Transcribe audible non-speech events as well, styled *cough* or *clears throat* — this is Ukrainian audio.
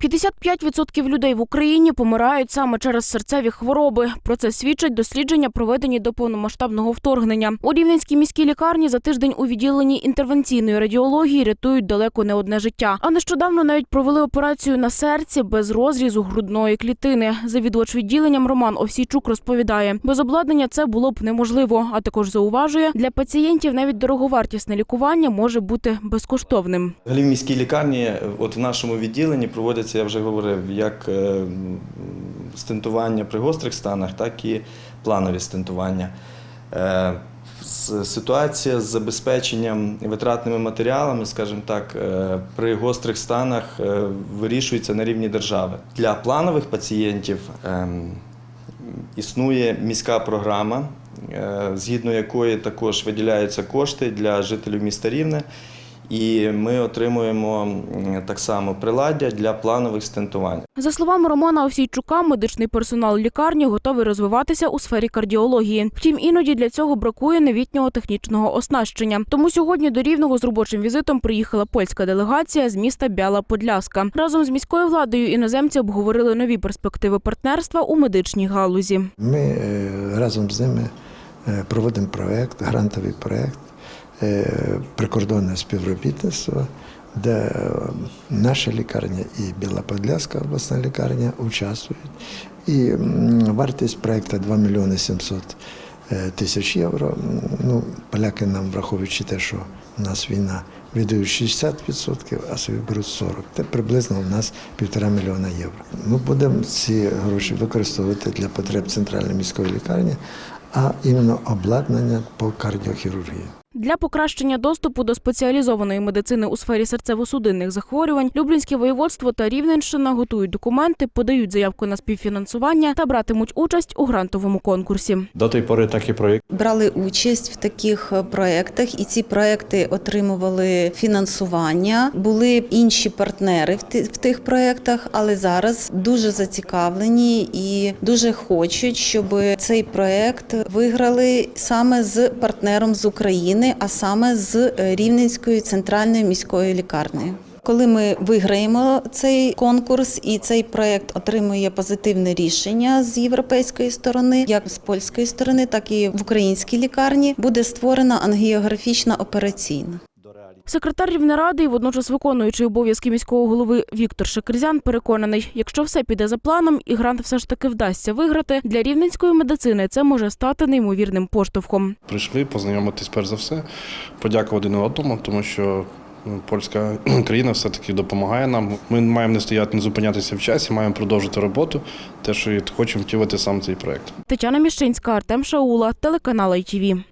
55% людей в Україні помирають саме через серцеві хвороби. Про це свідчать дослідження, проведені до повномасштабного вторгнення. У Рівненській міській лікарні за тиждень у відділенні інтервенційної радіології рятують далеко не одне життя. А нещодавно навіть провели операцію на серці без розрізу грудної клітини. Завідувач відділенням Роман Овсійчук розповідає, без обладнання це було б неможливо. А також зауважує, для пацієнтів навіть дороговартісне лікування може бути безкоштовним. В міській лікарні, от в нашому відділенні проводяться, я вже говорив, як е, стентування при гострих станах, так і планові стентування. Е, Ситуація з забезпеченням витратними матеріалами, скажімо так, е, при гострих станах вирішується на рівні держави. Для планових пацієнтів ем, існує міська програма, згідно якої також виділяються кошти для жителів міста Рівне. І ми отримуємо так само приладдя для планових стентувань. За словами Романа Овсійчука, медичний персонал лікарні готовий розвиватися у сфері кардіології. Втім, іноді для цього бракує новітнього технічного оснащення. Тому сьогодні до Рівного з робочим візитом приїхала польська делегація з міста Бяла Подляска. Разом з міською владою іноземці обговорили нові перспективи партнерства у медичній галузі. Ми е, разом з ними е, проводимо проект, грантовий проект прикордонне співробітництво, де е, наша лікарня і Біла Подляська обласна лікарня участвують. І вартість проекту 2 мільйони 700 е, тисяч євро. Ну, поляки нам, враховуючи те, що у нас війна, віддають 60%, а собі беруть 40%. Це приблизно у нас півтора мільйона євро. Ми будемо ці гроші використовувати для потреб центральної міської лікарні, а іменно обладнання по кардіохірургії. Для покращення доступу до спеціалізованої медицини у сфері серцево-судинних захворювань Люблінське воєводство та Рівненщина готують документи, подають заявку на співфінансування та братимуть участь у грантовому конкурсі. До тої пори такий проєкт брали участь в таких е, проєктах, і ці проєкти отримували фінансування. Були інші партнери в ти- в тих проєктах, але зараз дуже зацікавлені і дуже хочуть, щоб цей проєкт виграли саме з партнером з України, а саме з Рівненської центральної міської лікарні. Коли ми виграємо цей конкурс і цей проект отримує позитивне рішення з європейської сторони, як з польської сторони, так і в українській лікарні, буде створена ангіографічна операційна. Секретар Рівнеради і водночас виконуючий обов'язки міського голови Віктор Шекерзян переконаний, якщо все піде за планом і грант все ж таки вдасться виграти, для рівненської медицини це може стати неймовірним поштовхом. прийшли познайомитись перш за все, подякувати один одному, тому що ну, польська *clears throat* країна все-таки допомагає нам. Ми маємо не стояти, не зупинятися в часі, маємо продовжити роботу, те, що хочемо втілити сам цей проект. Тетяна Міщинська, Артем Шаула, телеканал ITV.